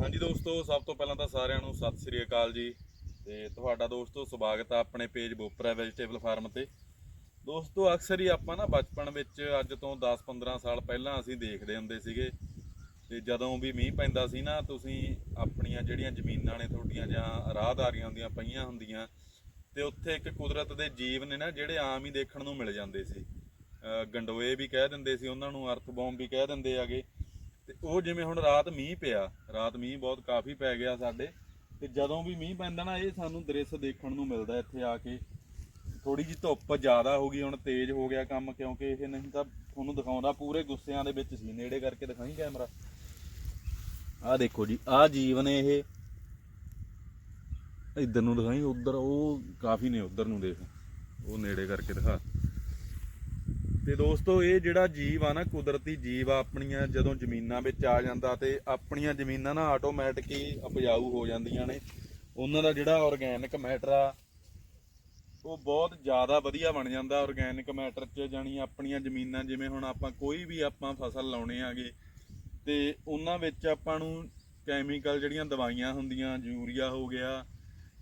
ਹਾਂਜੀ ਦੋਸਤੋ, ਸਭ ਤੋਂ ਪਹਿਲਾਂ ਤਾਂ ਸਾਰਿਆਂ ਨੂੰ ਸਤਿ ਸ੍ਰੀ ਅਕਾਲ ਜੀ ਤੇ ਤੁਹਾਡਾ ਦੋਸਤੋ ਸਵਾਗਤ ਆ ਆਪਣੇ ਪੇਜ ਬੋਪਰਾ ਵੈਜੀਟੇਬਲ ਫਾਰਮ ਤੇ। ਦੋਸਤੋ, ਅਕਸਰ ਹੀ ਆਪਾਂ ਨਾ ਬਚਪਨ ਵਿੱਚ ਅੱਜ ਤੋਂ 10-15 ਸਾਲ ਪਹਿਲਾਂ ਅਸੀਂ ਦੇਖਦੇ ਹੁੰਦੇ ਸੀਗੇ ਤੇ ਜਦੋਂ ਵੀ ਮੀਂਹ ਪੈਂਦਾ ਸੀ ਨਾ, ਤੁਸੀਂ ਆਪਣੀਆਂ ਜਿਹੜੀਆਂ ਜ਼ਮੀਨਾਂ ਨੇ ਤੁਹਾਡੀਆਂ ਜਾਂ ਰਾਹਦਾਰੀਆਂ ਹੁੰਦੀਆਂ ਪਈਆਂ ਹੁੰਦੀਆਂ ਤੇ ਉੱਥੇ ਇੱਕ ਕੁਦਰਤ ਦੇ ਜੀਵ ਨੇ ਨਾ, ਜਿਹੜੇ ਆਮ ਹੀ ਦੇਖਣ ਨੂੰ ਮਿਲ ਜਾਂਦੇ ਸੀ। ਗੰਡੋਏ ਵੀ ਕਹਿ ਦਿੰਦੇ ਸੀ, ਉਹਨਾਂ ਨੂੰ ਅਰਥ ਵੀ ਕਹਿ ਦਿੰਦੇ ਆਗੇ ਤੇ ਉਹ ਜਿਵੇਂ ਹੁਣ ਰਾਤ ਮੀਂਹ ਪਿਆ, ਰਾਤ ਮੀਂਹ ਬਹੁਤ ਕਾਫੀ ਪੈ ਗਿਆ ਸਾਡੇ, ਤੇ ਜਦੋਂ ਵੀ ਮੀਂਹ ਪੈਂਦਾ ਨਾ, ਇਹ ਸਾਨੂੰ ਦ੍ਰਿਸ਼ ਦੇਖਣ ਨੂੰ ਮਿਲਦਾ ਇੱਥੇ ਆ ਕੇ। ਥੋੜੀ ਜਿਹੀ ਧੁੱਪ ਜ਼ਿਆਦਾ ਹੋ ਗਈ, ਹੁਣ ਤੇਜ਼ ਹੋ ਗਿਆ ਕੰਮ, ਕਿਉਂਕਿ ਇਹ ਨਹੀਂ ਤਾਂ ਤੁਹਾਨੂੰ ਦਿਖਾਉਂਦਾ, ਪੂਰੇ ਗੁੱਸਿਆਂ ਦੇ ਵਿੱਚ ਸੀ, ਨੇੜੇ ਕਰਕੇ ਦਿਖਾਈ ਕੈਮਰਾ। ਆਹ ਦੇਖੋ ਜੀ, ਆਹ ਜੀਵਨ ਇਹ ਇੱਧਰ ਨੂੰ ਦਿਖਾਈ, ਉੱਧਰ ਉਹ ਕਾਫੀ ਨੇ, ਉੱਧਰ ਨੂੰ ਦੇਖ, ਉਹ ਨੇੜੇ ਕਰਕੇ ਦਿਖਾ। ਤੇ ਦੋਸਤੋ, ਇਹ ਜਿਹੜਾ ਜੀਵ ਆ ਨਾ, ਕੁਦਰਤੀ ਜੀਵ ਆ, ਆਪਣੀਆਂ ਜਦੋਂ ਜ਼ਮੀਨਾਂ ਵਿੱਚ ਆ ਜਾਂਦਾ ਤੇ ਆਪਣੀਆਂ ਜ਼ਮੀਨਾਂ ਨਾ ਆਟੋਮੈਟਿਕ ਹੀ ਉਪਜਾਊ ਹੋ ਜਾਂਦੀਆਂ ਨੇ। ਉਹਨਾਂ ਦਾ ਜਿਹੜਾ ਆਰਗੈਨਿਕ ਮੈਟਰ ਆ, ਉਹ ਬਹੁਤ ਜ਼ਿਆਦਾ ਵਧੀਆ ਬਣ ਜਾਂਦਾ। ਆਰਗੈਨਿਕ ਮੈਟਰ 'ਚ ਜਾਣੀ ਆਪਣੀਆਂ ਜ਼ਮੀਨਾਂ, ਜਿਵੇਂ ਹੁਣ ਆਪਾਂ ਕੋਈ ਵੀ ਆਪਾਂ ਫਸਲ ਲਾਉਣੇ ਆਗੇ ਤੇ ਉਹਨਾਂ ਵਿੱਚ ਆਪਾਂ ਨੂੰ ਕੈਮੀਕਲ ਜਿਹੜੀਆਂ ਦਵਾਈਆਂ ਹੁੰਦੀਆਂ, ਯੂਰੀਆ ਹੋ ਗਿਆ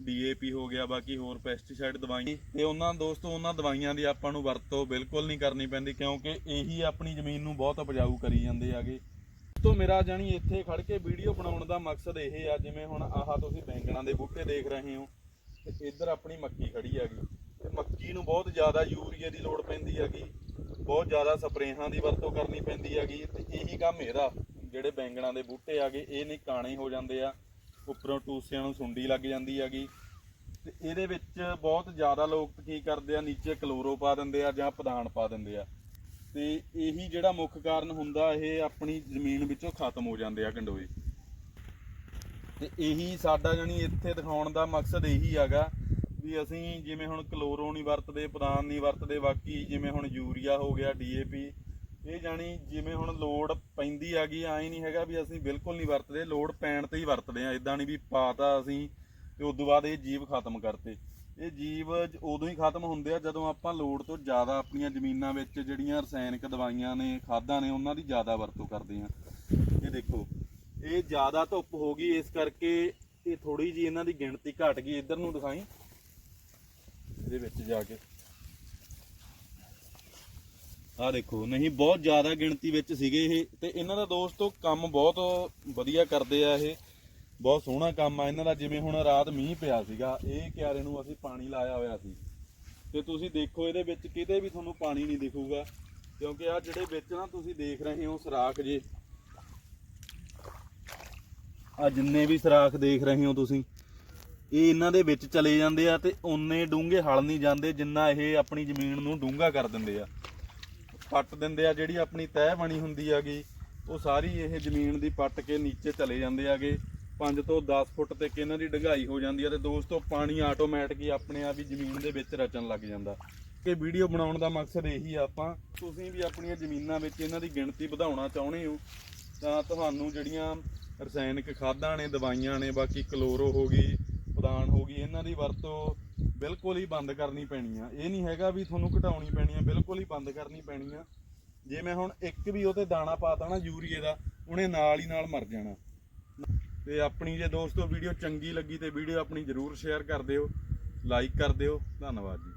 ਡੀਏਪੀ ਹੋ ਗਿਆ, ਬਾਕੀ ਹੋਰ ਪੈਸਟੀਸਾਈਡ ਦਵਾਈਆਂ। ਤੇ ਉਹਨਾਂ ਦੋਸਤੋ, ਉਹਨਾਂ ਦਵਾਈਆਂ ਦੀ ਆਪਾਂ ਨੂੰ ਵਰਤੋਂ ਬਿਲਕੁਲ ਨਹੀਂ ਕਰਨੀ ਪੈਂਦੀ, ਕਿਉਂਕਿ ਇਹੀ ਆਪਣੀ ਜ਼ਮੀਨ ਨੂੰ ਬਹੁਤ ਉਪਜਾਊ ਕਰੀ ਜਾਂਦੇ ਆਗੇ ਤੋਂ ਮੇਰਾ ਜਾਣੀ ਇੱਥੇ ਖੜ ਕੇ ਵੀਡੀਓ ਬਣਾਉਣ ਦਾ ਮਕਸਦ ਇਹ ਆ, ਜਿਵੇਂ ਹੁਣ ਆਹ ਤੁਸੀਂ ਬੈਂਗਣਾਂ ਦੇ ਬੂਟੇ ਦੇਖ ਰਹੇ ਹੋ, ਤੇ ਇੱਧਰ ਆਪਣੀ ਮੱਕੀ ਖੜੀ ਹੈਗੀ। ਤੇ ਮੱਕੀ ਨੂੰ ਬਹੁਤ ਜ਼ਿਆਦਾ ਯੂਰੀਆ ਦੀ ਲੋੜ ਪੈਂਦੀ ਹੈਗੀ, ਬਹੁਤ ਜ਼ਿਆਦਾ ਸਪਰੇਹਾਂ ਦੀ ਵਰਤੋਂ ਕਰਨੀ ਪੈਂਦੀ ਹੈਗੀ, ਤੇ ਇਹੀ ਕੰਮ ਇਹਦਾ, ਜਿਹੜੇ ਬੈਂਗਣਾਂ ਦੇ ਬੂਟੇ ਆਗੇ ਇਹ ਨਿਕਾਣੇ ਹੋ ਜਾਂਦੇ ਆ। ਉੱਪਰੋਂ ਟੂਸਿਆਂ ਨੂੰ ਸੁੰਡੀ ਲੱਗ ਜਾਂਦੀ ਹੈਗੀ। ਤੇ ਇਹਦੇ ਵਿੱਚ ਬਹੁਤ ਜ਼ਿਆਦਾ ਲੋਕ ਕੀ ਕਰਦੇ ਆ, ਨੀਚੇ ਕਲੋਰੋ ਪਾ ਦਿੰਦੇ ਆ ਜਾਂ ਪਦਾਨ ਪਾ ਦਿੰਦੇ ਆ। ਤੇ ਇਹੀ ਜਿਹੜਾ ਮੁੱਖ ਕਾਰਨ ਹੁੰਦਾ, ਇਹ ਆਪਣੀ ਜ਼ਮੀਨ ਵਿੱਚੋਂ ਖਤਮ ਹੋ ਜਾਂਦੇ ਆ ਗੰਡੋਏ। ਤੇ ਇਹੀ ਸਾਡਾ ਜਾਨੀ ਇੱਥੇ ਦਿਖਾਉਣ ਦਾ ਮਕਸਦ ਇਹੀ ਹੈਗਾ ਵੀ ਅਸੀਂ ਜਿਵੇਂ ਹੁਣ ਕਲੋਰੋ ਨਹੀਂ ਵਰਤਦੇ, ਪਦਾਨ ਨਹੀਂ ਵਰਤਦੇ, ਬਾਕੀ ਜਿਵੇਂ ਹੁਣ ਯੂਰੀਆ ਹੋ ਗਿਆ ਡੀਏਪੀ ਇਹ ਜਾਣੀ ਜਿਵੇਂ ਹੁਣ ਲੋਡ ਪੈਂਦੀ ਹੈਗੀ, ਐਂ ਨਹੀਂ ਹੈਗਾ ਵੀ ਅਸੀਂ ਬਿਲਕੁਲ ਨਹੀਂ ਵਰਤਦੇ ਲੋਡ ਪੈਣ ਤੇ ਹੀ ਵਰਤਦੇ ਆ ਇਦਾਂ ਨਹੀਂ ਵੀ ਪਾਤਾ ਅਸੀਂ ਤੇ ਉਸ ਤੋਂ ਬਾਅਦ ਇਹ ਜੀਵ ਖਤਮ ਕਰਤੇ। ਇਹ ਜੀਵ ਉਦੋਂ ਹੀ ਖਤਮ ਹੁੰਦੇ ਆ ਜਦੋਂ ਆਪਾਂ ਲੋੜ ਤੋਂ ਜ਼ਿਆਦਾ ਆਪਣੀਆਂ ਜ਼ਮੀਨਾਂ ਵਿੱਚ ਜਿਹੜੀਆਂ ਰਸਾਇਣਿਕ ਦਵਾਈਆਂ ਨੇ, ਖਾਦਾਂ ਨੇ, ਉਹਨਾਂ ਦੀ ਜ਼ਿਆਦਾ ਵਰਤੋਂ ਕਰਦੇ ਆ ਇਹ ਦੇਖੋ, ਇਹ ਜ਼ਿਆਦਾ ਧੁੱਪ ਹੋ ਗਈ, ਇਸ ਕਰਕੇ ਇਹ ਥੋੜੀ ਜੀ ਇਹਨਾਂ ਦੀ ਗਿਣਤੀ ਘਟ ਗਈ। ਇੱਧਰ ਨੂੰ ਦਿਖਾਈ। ਇਹਦੇ ਵਿੱਚ ਜਾ ਕੇ। ਆ ਦੇਖੋ, ਨਹੀਂ, ਬਹੁਤ ਜ਼ਿਆਦਾ ਗਿਣਤੀ ਵਿੱਚ ਸੀਗੇ ਇਹ ਤੇ ਇਹਨਾਂ ਦਾ ਦੋਸਤੋ ਕੰਮ ਬਹੁਤ ਵਧੀਆ ਕਰਦੇ ਆ ਇਹ। ਬਹੁਤ ਸੋਹਣਾ ਕੰਮ ਆ ਇਹਨਾਂ ਦਾ, ਜਿਵੇਂ ਹੁਣ ਰਾਤ ਮੀਂਹ ਪਿਆ ਸੀਗਾ, ਇਹ ਕਿਆਰੇ ਨੂੰ ਅਸੀਂ ਪਾਣੀ ਲਾਇਆ ਹੋਇਆ ਸੀ। ਤੇ ਤੁਸੀਂ ਦੇਖੋ ਇਹਦੇ ਵਿੱਚ ਕਿਤੇ ਵੀ ਤੁਹਾਨੂੰ ਪਾਣੀ ਨਹੀਂ ਦਿਖੂਗਾ, ਕਿਉਂਕਿ ਆ ਜਿਹੜੇ ਵਿੱਚ ਨਾ ਤੁਸੀਂ ਦੇਖ ਰਹੇ ਹੋ ਸਰਾਖ ਜੇ ਆ ਜਿੰਨੇ ਵੀ ਸਰਾਖ ਦੇਖ ਰਹੇ ਹੋ ਤੁਸੀਂ, ਇਹ ਇਹਨਾਂ ਦੇ ਵਿੱਚ ਚਲੇ ਜਾਂਦੇ ਆ ਤੇ ਓਨੇ ਡੂੰਘੇ ਹਲ ਨਹੀਂ ਜਾਂਦੇ ਜਿੰਨਾ ਇਹ ਆਪਣੀ ਜ਼ਮੀਨ ਨੂੰ ਡੂੰਘਾ ਕਰ ਦਿੰਦੇ ਆ। ਪੱਟ ਦਿੰਦੇ ਆ, ਜਿਹੜੀ ਆਪਣੀ ਤਹਿ ਬਣੀ ਹੁੰਦੀ ਹੈਗੀ, ਉਹ ਸਾਰੀ ਇਹ ਜ਼ਮੀਨ ਦੀ ਪੱਟ ਕੇ ਨੀਚੇ ਚਲੇ ਜਾਂਦੇ ਆਗੇ 5 ਤੋਂ 10 ਫੁੱਟ ਤੱਕ ਇਹਨਾਂ ਦੀ ਡੂੰਘਾਈ ਹੋ ਜਾਂਦੀ ਹੈ ਤੇ ਦੋਸਤੋ ਪਾਣੀ ਆਟੋਮੈਟਿਕ ਹੀ ਆਪਣੇ ਆਪ ਹੀ ਜ਼ਮੀਨ ਦੇ ਵਿੱਚ ਰਚਣ ਲੱਗ ਜਾਂਦਾ। ਕਿ ਵੀਡੀਓ ਬਣਾਉਣ ਦਾ ਮਕਸਦ ਇਹੀ ਆ ਆਪਾਂ, ਤੁਸੀਂ ਵੀ ਆਪਣੀਆਂ ਜ਼ਮੀਨਾਂ ਵਿੱਚ ਇਹਨਾਂ ਦੀ ਗਿਣਤੀ ਵਧਾਉਣਾ ਚਾਹੁੰਦੇ ਹੋ, ਤਾਂ ਤੁਹਾਨੂੰ ਜਿਹੜੀਆਂ ਰਸਾਇਣਿਕ ਖਾਦਾਂ ਨੇ, ਦਵਾਈਆਂ ਨੇ, ਬਾਕੀ ਕਲੋਰੋ ਹੋ ਗਈ ਪਦਾਨ ਹੋ ਗਈ, ਇਹਨਾਂ ਦੀ ਵਰਤੋਂ ਬਿਲਕੁਲ ਹੀ ਬੰਦ ਕਰਨੀ ਪੈਣੀ ਆ। ਇਹ ਨਹੀਂ ਹੈਗਾ ਵੀ ਤੁਹਾਨੂੰ ਘਟਾਉਣੀ ਪੈਣੀ ਆ, ਬਿਲਕੁਲ ਹੀ ਬੰਦ ਕਰਨੀ ਪੈਣੀ ਆ। ਜੇ ਮੈਂ ਹੁਣ ਇੱਕ ਵੀ ਉਹਤੇ ਦਾਣਾ ਪਾਤਾ ਨਾ ਯੂਰੀਏ ਦਾ, ਉਹਨੇ ਨਾਲ ਹੀ ਨਾਲ ਮਰ ਜਾਣਾ। ਤੇ ਆਪਣੀ ਜੇ ਦੋਸਤੋ ਵੀਡੀਓ ਚੰਗੀ ਲੱਗੀ ਤੇ ਵੀਡੀਓ ਆਪਣੀ ਜਰੂਰ ਸ਼ੇਅਰ ਕਰ ਦਿਓ, ਲਾਈਕ ਕਰ ਦਿਓ, ਧੰਨਵਾਦ ਜੀ।